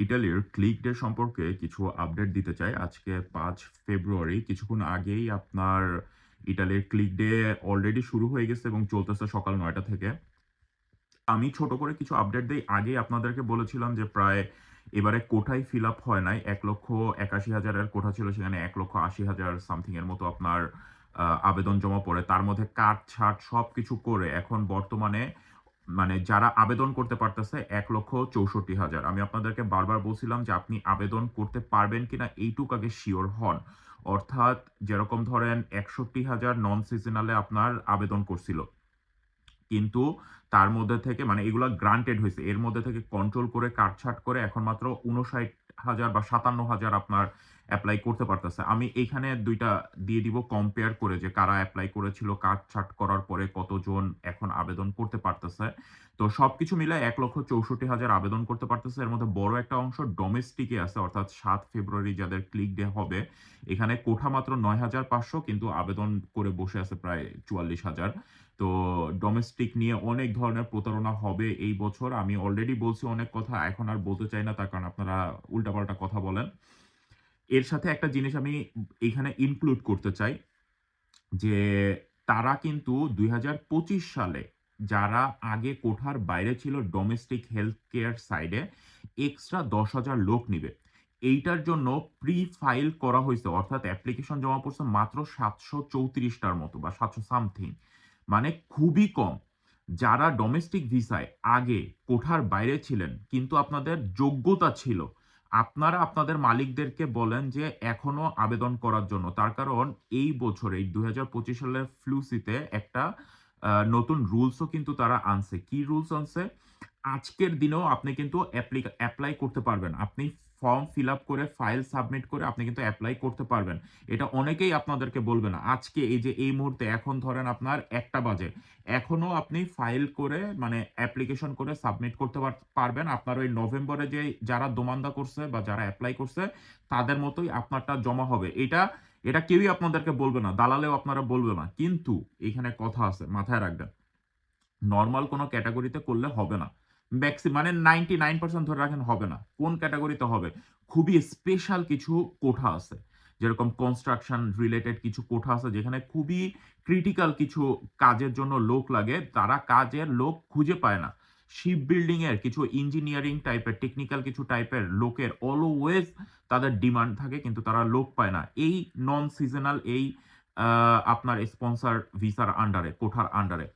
ইটালির click day সম্পর্কে কিছু আপডেট দিতে চাই। আজকে পাঁচ ফেব্রুয়ারি কিছুক্ষণ আগেই আপনার ইটালির ক্লিক ডে অলরেডি শুরু হয়ে গেছে এবং চলতেছে সকাল নয়টা থেকে। আমি ছোট করে কিছু আপডেট দিই আগেই আপনাদেরকে বলেছিলাম যে প্রায় এবারে কোটাই ফিল আপ হয় নাই। এক লক্ষ একাশি হাজারের কোঠা ছিল সেখানে ১,৮০,০০০ সামথিং এর মতো আপনার আবেদন জমা পড়ে। তার মধ্যে কাট ছাট সব কিছু করে এখন বর্তমানে মানে যারা আবেদন করতে পারতেছে ১,৬৪,০০০ আমি আপনাদেরকে বারবার বলছিলাম যে আপনি আবেদন করতে পারবেন কিনা এইটুক আগে শিওর হন। অর্থাৎ যেরকম ধরেন ৬১,০০০ নন সিজনালে আপনার আবেদন করছিল। কিন্তু তার মধ্যে থেকে মানে এগুলা গ্রান্টেড হয়েছে এর মধ্যে থেকে কন্ট্রোল করে কাট-ছাঁট করে এখন মাত্র ৫৯,০০০ বা ৫৭,০০০ আপনার অ্যাপ্লাই করতে পারতেছে। আমি এইখানে দুইটা দিয়ে দিব কম্পেয়ার করে যে কারা অ্যাপ্লাই করেছিল কাট-ছাঁট করার পরে কতজন এখন আবেদন করতে পারতেছে। তো সব কিছু মিলে এক লক্ষ চৌষট্টি হাজার আবেদন করতে পারতেছে। এর মধ্যে বড় একটা অংশ ডোমেস্টিক আছে অর্থাৎ সাত ফেব্রুয়ারি যাদের ক্লিক ডে হবে। এখানে কোঠা মাত্র ৯,৫০০ কিন্তু আবেদন করে বসে আছে প্রায় ৪৪,০০০। তো ডোমেস্টিক নিয়ে অনেক ধরনের প্রতারণা হবে এই বছর। আমি অলরেডি বলছি অনেক কথা। এখন আর বলতে চাই না, তার কারণ আপনারা উল্টাপাল্টা কথা বলেন। এর সাথে একটা জিনিস আমি এখানে ইনক্লুড করতে চাই। যে তারা কিন্তু ২০২৫ সালে যারা আগে কোঠার বাইরে ছিল ডোমেস্টিক হেলথ কেয়ার সাইডে এক্সট্রা দশ হাজার লোক নিবে। এইটার জন্য প্রি ফাইল করা হয়েছে, অর্থাৎ অ্যাপ্লিকেশন জমা পড়ছে মাত্র সাতশো চৌত্রিশটার মতো বা ৭০০ সামথিং। মানে খুবই কম। যারা ডোমেস্টিক ভিসায় আগে কোঠার বাইরে ছিলেন, কিন্তু আপনাদের যোগ্যতা ছিল। আপনারা আপনাদের মালিকদেরকে বলেন যে এখনও আবেদন করার জন্য। তার কারণ এই বছর, এই দুই হাজার পঁচিশ সালের ফ্লুসিতে একটা নতুন রুলসও কিন্তু তারা আনছে। কি রুলস আনছে? আজকের দিনেও আপনি কিন্তু অ্যাপ্লি এপ্লাই করতে পারবেন। আপনি ফর্ম ফিল আপ করে ফাইল সাবমিট করে আপনি কিন্তু অ্যাপ্লাই করতে পারবেন। এটা অনেকেই আপনাদেরকে বলবে না। আজকে এই যে এই মুহূর্তে এখন ধরেন আপনার একটা বাজে। এখনও আপনি ফাইল করে মানে অ্যাপ্লিকেশন করে সাবমিট করতে পার, পারবেন। আপনার ওই নভেম্বরে যে যারা দোমান্দা করছে বা যারা অ্যাপ্লাই করছে, তাদের মতোই আপনারটা জমা হবে। এটা এটা কেউই আপনাদেরকে বলবে না। দালালেও আপনারা বলবে না। কিন্তু এখানে কথা আছে, মাথায় রাখবেন। নর্মাল কোনো ক্যাটাগরিতে করলে হবে না। ম্যাক্সি মানে 99% ধরে রাখেন হবে না। কোন ক্যাটাগরিতে হবে? খুবই স্পেশাল কিছু কোঠা আছে। যেরকম কনস্ট্রাকশন রিলেটেড কিছু কোঠা আছে, যেখানে খুবই ক্রিটিক্যাল কিছু কাজের জন্য লোক লাগে। তারা কাজের লোক খুঁজে পায় না। শিপ বিল্ডিং এর কিছু ইঞ্জিনিয়ারিং টাইপের টেকনিক্যাল কিছু টাইপের লোকের অলওয়েজ তাদের ডিমান্ড থাকে, কিন্তু তারা লোক পায় না। এই নন সিজনাল এই আপনার স্পন্সর ভিসার আন্ডারে কোঠার আন্ডারে।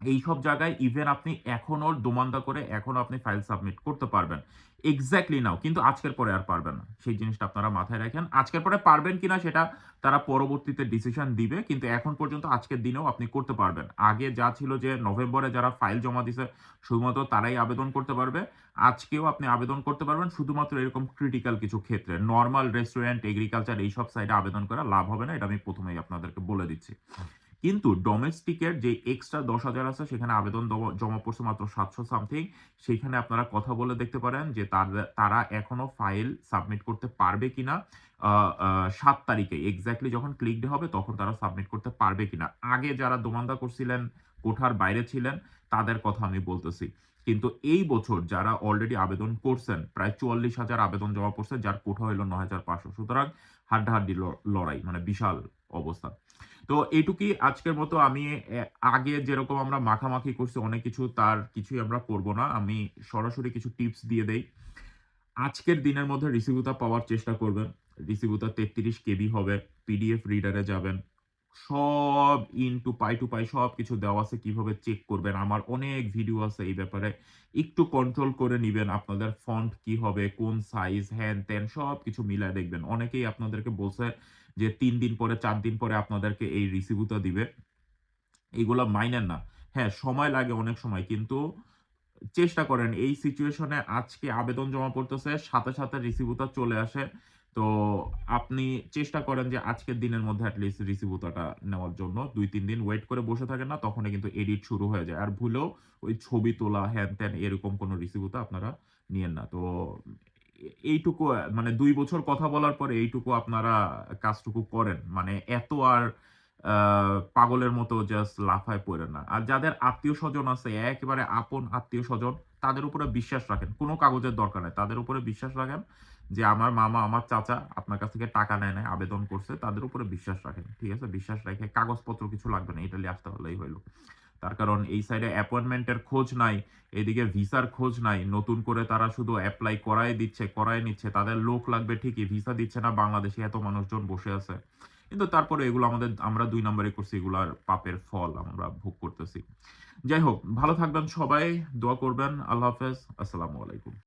এইসব জায়গায় ইভেন আপনি এখনও দোমান্দা করে এখনও আপনি ফাইল সাবমিট করতে পারবেন। Exactly now. কিন্তু আজকের পরে আর পারবেন না। সেই জিনিসটা আপনারা মাথায় রাখেন। আজকের পরে পারবেন কিনা সেটা তারা পরবর্তীতে ডিসিশন দিবে। কিন্তু এখন পর্যন্ত আজকের দিনেও আপনি করতে পারবেন। আগে যা ছিল যে নভেম্বরে যারা ফাইল জমা দিছে শুধুমাত্র তারাই আবেদন করতে পারবে। আজকেও আপনি আবেদন করতে পারবেন শুধুমাত্র এরকম ক্রিটিক্যাল কিছু ক্ষেত্রে। নর্মাল রেস্টুরেন্ট, এগ্রিকালচার এইসব সাইডে আবেদন করা লাভ হবে না। এটা আমি প্রথমেই আপনাদেরকে বলে দিচ্ছি। কিন্তু ডোমেস্টিকের যে এক্সট্রা ১০,০০০ আছে সেখানে আবেদন জমা পড়ছে মাত্র ৭০০ সামথিং। সেইখানে আপনারা কথা বলে দেখতে পারেন যে তার তারা এখনও ফাইল সাবমিট করতে পারবে কিনা ৭ তারিখে এক্সাক্টলি যখন ক্লিক ডে হবে তখন তারা সাবমিট করতে পারবে কিনা। আগে যারা দোমান্দা করছিলেন, কোঠার বাইরে ছিলেন তাদের কথা আমি বলতেছি। কিন্তু এই বছর যারা অলরেডি আবেদন করছেন প্রায় ৪৪,০০০ আবেদন জমা পড়ছে যার কোঠা হইল ৯,৫০০ সুতরাং হাড্ডাহাড্ডি লড়াই মানে বিশাল অবস্থা। তো এটুকুই আজকের মতো আমি আগে যেরকম আমরা মাখামাখি করছি অনেক কিছু, তার কিছুই আমরা করব না। আমি সরাসরি কিছু টিপস দিয়ে দেই। আজকের দিনের মধ্যে রিসিভুতা পাওয়ার চেষ্টা করবেন। রিসিভুতা ৩৩ কেবি হবে। পিডিএফ রিডারে যাবেন। সব ইনটু পাই টু পাই সবকিছু দেওয়া আছে কীভাবে চেক করবেন। আমার অনেক ভিডিও আছে এই ব্যাপারে। একটু কন্ট্রোল করে নিবেন। আপনাদের ফন্ট কি হবে, কোন সাইজ, হ্যান-ত্যান সবকিছু মিলায় দেখবেন। অনেকেই আপনাদেরকে বলছে যে তিন দিন পরে চার দিন পরে আপনাদেরকে এই রিসিভুতা দিবে। এগুলা মাইনেন না। হ্যাঁ, সময় লাগে অনেক সময় কিন্তু চেষ্টা করেন এই সিচুয়েশনে আজকে আবেদন জমা পড়তেছে সাথে, সাথে রিসিভুতা চলে আসে। তো আপনি চেষ্টা করেন যে আজকের দিনের মধ্যে এট লিস্ট রিসিভুতাটা নেওয়ার জন্য ২-৩ দিন ওয়েট করে বসে থাকেন না, তখনই কিন্তু এডিট শুরু হয়ে যায়। আর ভুলেও ওই ছবি তোলা হ্যান-ত্যান এরকম কোন রিসিভুতা আপনারা নিয়েন না। তো এইটুকু মানে দুই বছর কথা বলার পরে এইটুকু আপনারা কাজটুকু করেন। মানে এত আর পাগলের মতো জাস্ট লাফায় পইড়েন না। আর যাদের আত্মীয় স্বজন আছে, একেবারে আপন আত্মীয়স্বজন তাদের উপরে বিশ্বাস রাখেন। কোনো কাগজের দরকার নেই তাদের উপরে বিশ্বাস রাখেন যে আমার মামা, আমার চাচা আপনার কাছ থেকে টাকা নেয় নেয় আবেদন করছে। তাদের উপরে বিশ্বাস রাখেন। ঠিক আছে? বিশ্বাস রেখে কাগজপত্র কিছু লাগবে না। ইটালি আসতে হলেই হইল। তার কারণ এই সাইডে অ্যাপয়েন্টমেন্টের খোঁজ নাই, এদিকে ভিসার খোঁজ নাই। নতুন করে তারা শুধু অ্যাপ্লাই করাই দিচ্ছে, করাই নিচ্ছে। তাদের লোক লাগবে ঠিকই, ভিসা দিচ্ছে না। বাংলাদেশে এত মানুষজন বসে আছে। কিন্তু তারপরে এগুলো আমাদের আমরা দুই নম্বরে করছি। এগুলার পাপের ফল আমরা ভোগ করতেছি। যাই হোক, ভালো থাকবেন সবাই। দোয়া করবেন। আল্লাহ হাফেজ। আসসালামু আলাইকুম।